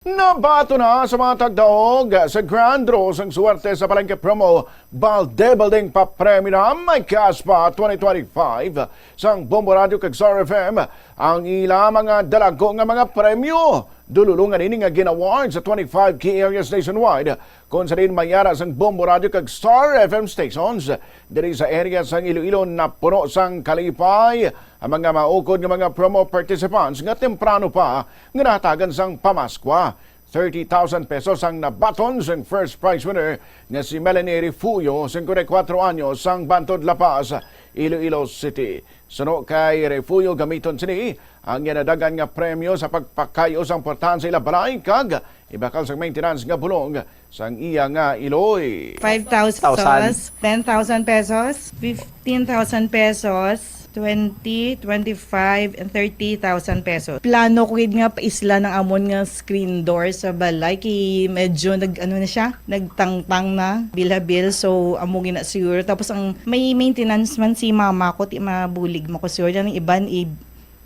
Nabato na sa mga tagdaog sa Grand Rose ang suwerte sa palengke promo Baldebalding pa premyo na may Caspa 2025 sang Bombo Radio kag Star FM ang ila mga dalago nga mga premyo. Dululungan ini nga gin-award sa 25 key areas nationwide kung sa rin mayara sang Bombo Radio kag Star FM stations diri sa area sang Iloilo na puno sang kalipay ang mga maukod nga mga promo participants nga temprano pa nga natagan sang pamaskwa. 30,000 pesos ang nabaton sa first prize winner nga si Melanie Refuyo, 54 anyos, sang Bantod La Paz, Iloilo City. Suno kay Refuyo gamiton sini ang ginadagan nga premyo sa pagpakayo sang portahan sa ila balay kag ibakal sa maintenance nga bulong sang iya nga Iloy. 5,000 pesos, 10,000 pesos, 15,000 pesos, 20, 25, and 30,000 pesos. Plano ko nga pa isla ng amon nga screen door sa balay. Kay medyo nag ano na siya, nagtangtang na bilabil. So amo gina siguro. Tapos ang may maintenance man si mama ko ti mabulig mo ko siguro. Yan ang iban i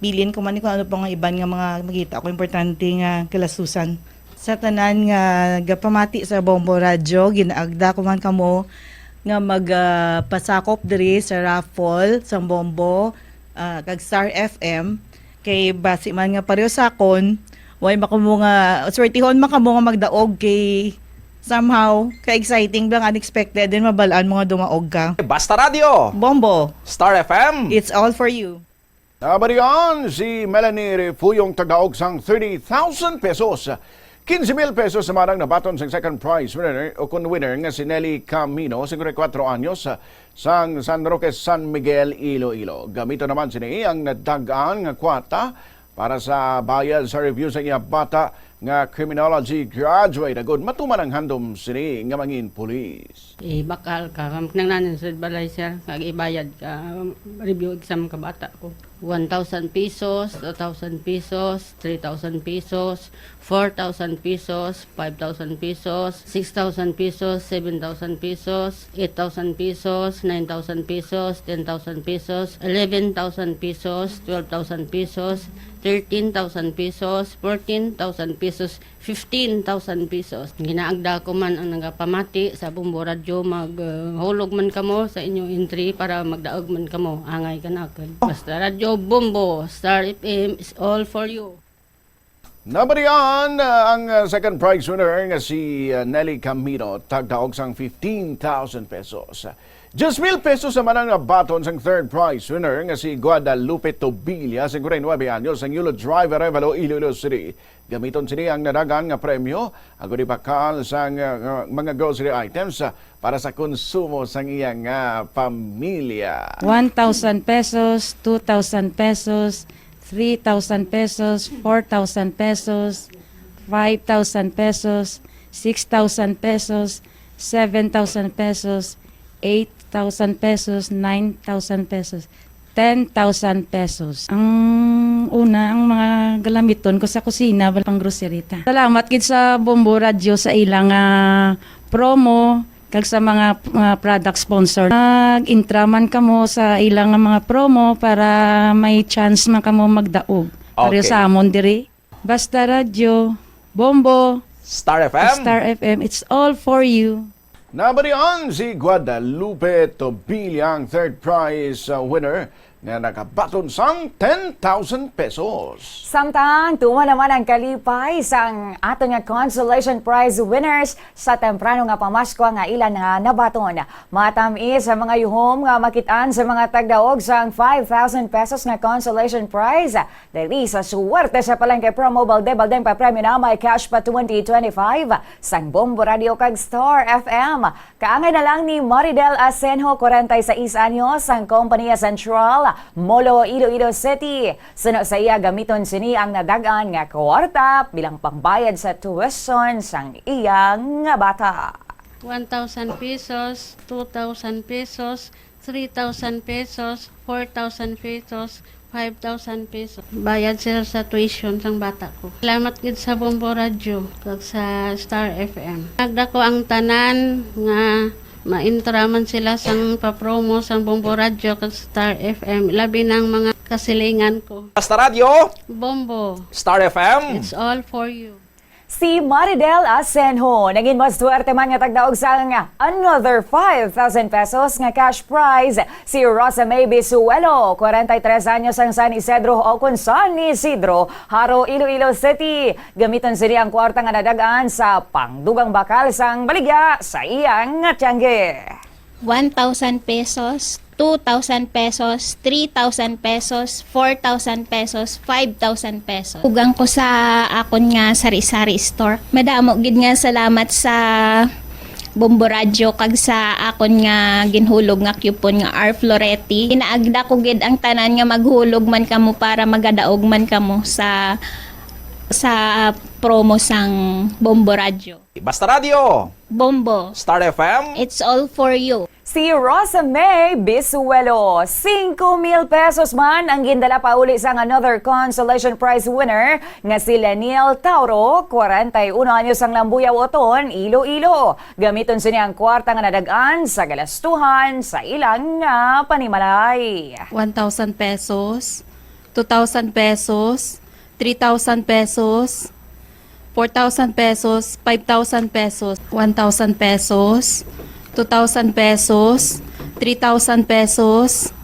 bilin ko man kung ano pa nga iban nga mga magita ko importante nga kalasusan sa tanan nga gapamati sa Bombo Radio ginaagda ko man kamo nga magpasakop diri sa raffle sa Bombo ah, kag Star FM kay basi man nga pareho sakon way makamo nga swertihon man kamo nga magdaog kay somehow ka exciting lang unexpected din mabalaan mo nga dumaog ka. Basta Radio, Bombo. Star FM. it's all for you Nabariyan si Melanie Refuyong tagaog sang 30,000 pesos. 15,000 pesos marang nabaton sang second prize winner o kun winner nga si Nelly Camino, 54 anyos, sang San Roque, San Miguel, Iloilo. Gamito naman sini ang nadagaan nga kwarta para sa bayad sa review sa iya bata nga criminology graduate. Agod matuman ang handom sini nga mangin pulis. Eh, bakal ka. Nang nanin sa balay sir, kag ibayad ka. Review exam ka bata ko. 1,000 pesos, 2,000 pesos, 3,000 pesos, 4,000 pesos, 5,000 pesos, 6,000 pesos, 7,000 pesos, 8,000 pesos, 9,000 pesos, 10,000 pesos, 11,000 pesos, 12,000 pesos, 13,000 pesos, 14,000 pesos, 15,000 pesos. Ginaagda ko man ang nagapamati sa Bumbo Radio, maghulog man kamo sa inyong entry para magdaog man kamo. Angay ka na. Basta Radio Bumbo, Star FM is all for you. Nabariyan uh, ang uh, second prize winner nga si uh, Nelly Camino tagdaog sang 15,000 pesos. 10,000 pesos naman ang baton sang third prize winner nga si Guadalupe Tobilla, 59 anyos, ang Yulo Driver Revalo, Iloilo City. Gamiton sini ang nadagan nga premyo agud ipakal sang uh, mga grocery items uh, para sa konsumo sang iyang uh, pamilya. 1,000 pesos, 2,000 pesos, 3,000 pesos, 4,000 pesos, 5,000 pesos, 6,000 pesos, 7,000 pesos, 8,000 pesos, 9,000 pesos, 10,000 pesos. Ang una, ang mga galamiton ko sa kusina, pang grocerita. Salamat gid sa Bombo Radio sa ilang ah, promo, kag sa mga mga product sponsor. Nag-intraman kamo sa ilang mga promo para may chance man kamo magdaog. Pareho Okay. sa amon diri. Basta Radio, Bombo, Star FM. Star FM, it's all for you. Nabariyan si Guadalupe Tobilla ang third prize uh, winner nga nakabaton sang 10,000 pesos. Samtang tuwa naman ang kalipay sa ato nga consolation prize winners sa temprano nga pamasko nga ilan nga nabaton. Matamis sa mga yuhom nga makitaan sa mga tagdaog sang 5,000 pesos nga consolation prize. Dali sa suwerte sa palengke pro mobile de baldeng pa premyo na may cash pa 2025 sang Bombo Radio kag Star FM. Kaangay na lang ni Maridel Asenjo 46 anyos ang kompanya Central Molo Iloilo City. Suno sa iya gamiton sini ang nadagan nga kwarta bilang pangbayad sa tuition sang iyang nga bata. 1,000 pesos, 2,000 pesos, 3,000 pesos, 4,000 pesos, 5,000 pesos. Bayad sila sa tuition sang bata ko. Salamat gid sa Bombo Radio kag sa Star FM. Nagda ko ang tanan nga maintraman sila sang papromo sang Bombo Radio kag Star FM. Labi ng mga kasilingan ko. Basta Radio, Bombo, Star FM. it's all for you. Si Maridel Asenjo, naging mas swerte man nga tagdaog sa nga another 5,000 pesos nga cash prize. Si Rosa May Bisuelo, 43 anyos ang San Isidro o kung San Isidro, Haro, Iloilo City. Gamiton sila ang kwarta nga nadagaan sa pangdugang bakal sang baligya sa iyang nga tiyangge. 1,000 pesos, 2,000 pesos, 3,000 pesos, 4,000 pesos, 5,000 pesos. Ugang ko sa akon nga sari-sari store. Madamo gid nga salamat sa Bombo Radio kag sa akon nga ginhulog nga coupon nga R Floretti. Inaagda ko gid ang tanan nga maghulog man kamo para magadaog man kamo sa sa promo sang Bombo Radio. Basta Radio, Bombo, Star FM, it's all for you. Si Rosa May Bisuelo, 5,000 pesos man ang gindala pa uli sang another consolation prize winner nga si Leniel Tauro, 41 anyos ang lambuyaw oton, Iloilo. Gamiton siya ang kwarta nga nadagaan sa galastuhan sa ilang nga panimalay. 1,000 pesos, 2,000 pesos, 3,000 pesos, 4,000 pesos, 5,000 pesos, 1,000 pesos, 2,000 pesos, 3,000 pesos,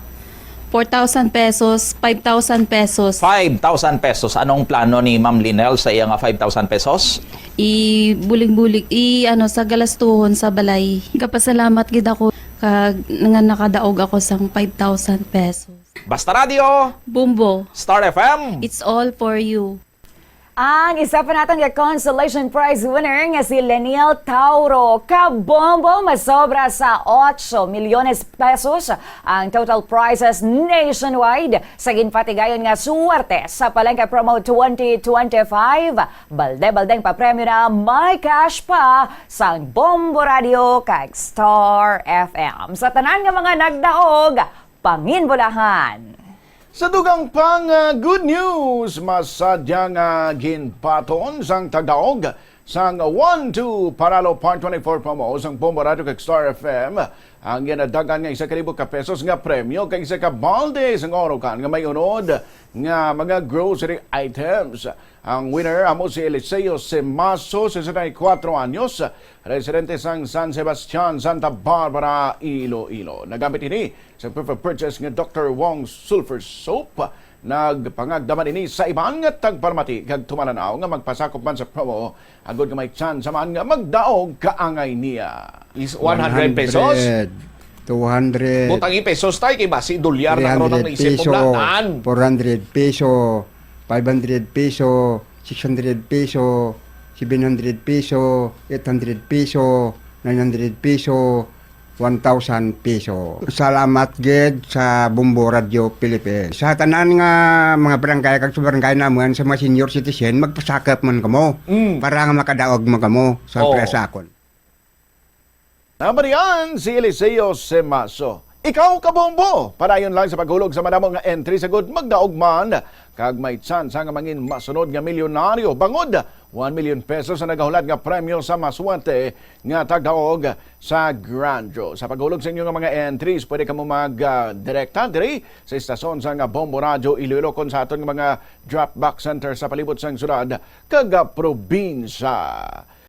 4,000 pesos, 5,000 pesos. 5,000 pesos. Anong plano ni Ma'am Linel sa iya nga 5,000 pesos? I bulig-bulig i ano sa galastuhon sa balay. Kapasalamat gid ako kag nga nakadaog ako sang 5,000 pesos. Basta Radio, Bumbo, Star FM. it's all for you. Ang isa pa natin nga consolation prize winner nga si Leniel Tauro. Kabombo masobra sa 8 milyones pesos ang total prizes nationwide sa ginpatigayon nga suwerte sa Palengke Promo 2025. Balde-baldeng pa premyo na may cash pa sa Bombo Radio kag Star FM. Sa tanan nga mga nagdaog, panginbulahan. Sa dugang pang uh, good news, masadya nga ginpaton sang tagdaog sang 1-2 Paralo Part 24 promo sang Bombo Radio kag Star FM ang ginadagan nga isa ka libo ka pesos nga premyo kag isa ka balde sang orokan nga may unod nga mga grocery items. Ang winner amo si Eliseo Semaso, 64 anyos, residente sang San Sebastian, Santa Barbara, Iloilo. Nagamit ini sa purchase nga Dr. Wong Sulfur Soap nagpangagdaman ini sa iban nga tagparmati kag tumalanaw nga magpasakop man sa promo agod nga may chance man nga magdaog kaangay niya. Is 100 pesos. 200, Butangi pesos tayo kay basi dolyar na karon ang 300 naisip mo laan. 400 peso, 500 peso, 600 peso, 700 peso, 800 peso, 900 peso, 1,000 peso. Salamat gid sa Bumbo Radio Philippines. Sa tanan nga mga barangay kag sa barangay naman sa mga senior citizen magpasakop man kamo para nga makadaog mo kamo sa Oo. presa akon. Nabarian si Eliseo Semaso. Ikaw kabombo, padayon lang sa paghulog sa madamo nga entry sa good magdaog man kag may chance nga mangin masunod nga milyonaryo bangod 1 million pesos ang nagahulat nga premyo sa maswerte nga tagdaog sa Grand Draw. Sa paghulog sa inyo nga mga entries, pwede ka mo mag-direkta diri sa istasyon sa nga Bombo Radio Iloilo kon sa aton nga mga drop back center sa palibot sang syudad kag probinsya.